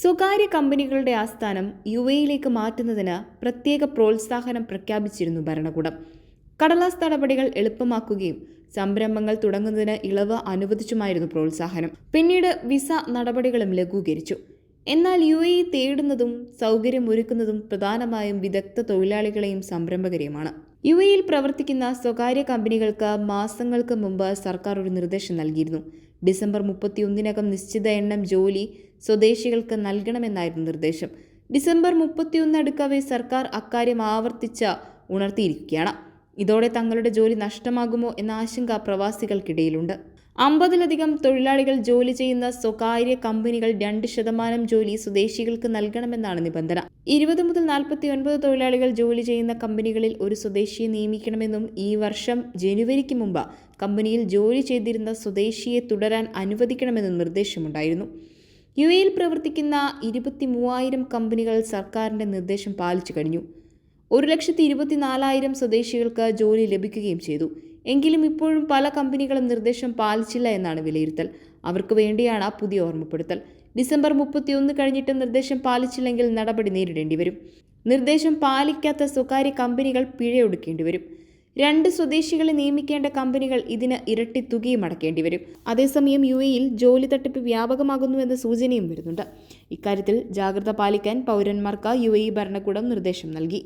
സ്വകാര്യ കമ്പനികളുടെ ആസ്ഥാനം യു എയിലേക്ക് മാറ്റുന്നതിന് പ്രത്യേക പ്രോത്സാഹനം പ്രഖ്യാപിച്ചിരുന്നു ഭരണകൂടം. കടലാസ് നടപടികൾ എളുപ്പമാക്കുകയും സംരംഭങ്ങൾ തുടങ്ങുന്നതിന് ഇളവ് അനുവദിച്ചുമായിരുന്നു പ്രോത്സാഹനം. പിന്നീട് വിസ നടപടികളും ലഘൂകരിച്ചു. എന്നാൽ യു എ തേടുന്നതും സൗകര്യമൊരുക്കുന്നതും പ്രധാനമായും വിദഗ്ധ തൊഴിലാളികളെയും സംരംഭകരെയുമാണ്. യു എയിൽ പ്രവർത്തിക്കുന്ന സ്വകാര്യ കമ്പനികൾക്ക് മാസങ്ങൾക്ക് മുമ്പ് സർക്കാർ ഒരു നിർദ്ദേശം നൽകിയിരുന്നു. ഡിസംബർ മുപ്പത്തിയൊന്നിനകം നിശ്ചിത എണ്ണം ജോലി സ്വദേശികൾക്ക് നൽകണമെന്നായിരുന്നു നിർദ്ദേശം. ഡിസംബർ മുപ്പത്തിയൊന്ന് അടുക്കവേ സർക്കാർ അക്കാര്യം ആവർത്തിച്ച ഉണർത്തിയിരിക്കുകയാണ്. ഇതോടെ തങ്ങളുടെ ജോലി നഷ്ടമാകുമോ എന്ന ആശങ്ക പ്രവാസികൾക്കിടയിലുണ്ട്. അമ്പതിലധികം തൊഴിലാളികൾ ജോലി ചെയ്യുന്ന സ്വകാര്യ കമ്പനികൾ രണ്ട് ശതമാനം ജോലി സ്വദേശികൾക്ക് നൽകണമെന്നാണ് നിബന്ധന. ഇരുപത് മുതൽ നാൽപ്പത്തി ഒൻപത് തൊഴിലാളികൾ ജോലി ചെയ്യുന്ന കമ്പനികളിൽ ഒരു സ്വദേശിയെ നിയമിക്കണമെന്നും ഈ വർഷം ജനുവരിക്ക് മുമ്പ് കമ്പനിയിൽ ജോലി ചെയ്തിരുന്ന സ്വദേശിയെ തുടരാൻ അനുവദിക്കണമെന്നും നിർദ്ദേശമുണ്ടായിരുന്നു. യു എയിൽ പ്രവർത്തിക്കുന്ന ഇരുപത്തി മൂവായിരം കമ്പനികൾ സർക്കാരിന്റെ നിർദ്ദേശം പാലിച്ചു കഴിഞ്ഞു. ഒരു ലക്ഷത്തി ഇരുപത്തിനാലായിരം സ്വദേശികൾക്ക് ജോലി ലഭിക്കുകയും ചെയ്തു. എങ്കിലും ഇപ്പോഴും പല കമ്പനികളും നിർദ്ദേശം പാലിച്ചില്ല എന്നാണ് വിലയിരുത്തൽ. അവർക്ക് വേണ്ടിയാണ് പുതിയ ഓർമ്മപ്പെടുത്തൽ. ഡിസംബർ മുപ്പത്തിയൊന്ന് കഴിഞ്ഞിട്ട് നിർദ്ദേശം പാലിച്ചില്ലെങ്കിൽ നടപടി നേരിടേണ്ടി വരും. നിർദ്ദേശം പാലിക്കാത്ത സ്വകാര്യ കമ്പനികൾ പിഴയൊടുക്കേണ്ടി വരും. രണ്ട് സ്വദേശികളെ നിയമിക്കേണ്ട കമ്പനികൾ ഇതിന് ഇരട്ടി തുകയും അടക്കേണ്ടി വരും. അതേസമയം യു എയിൽ ജോലി തട്ടിപ്പ് വ്യാപകമാകുന്നുവെന്ന സൂചനയും വരുന്നുണ്ട്. ഇക്കാര്യത്തിൽ ജാഗ്രത പാലിക്കാൻ പൗരന്മാർക്ക് യു എ ഭരണകൂടം നിർദ്ദേശം നൽകി.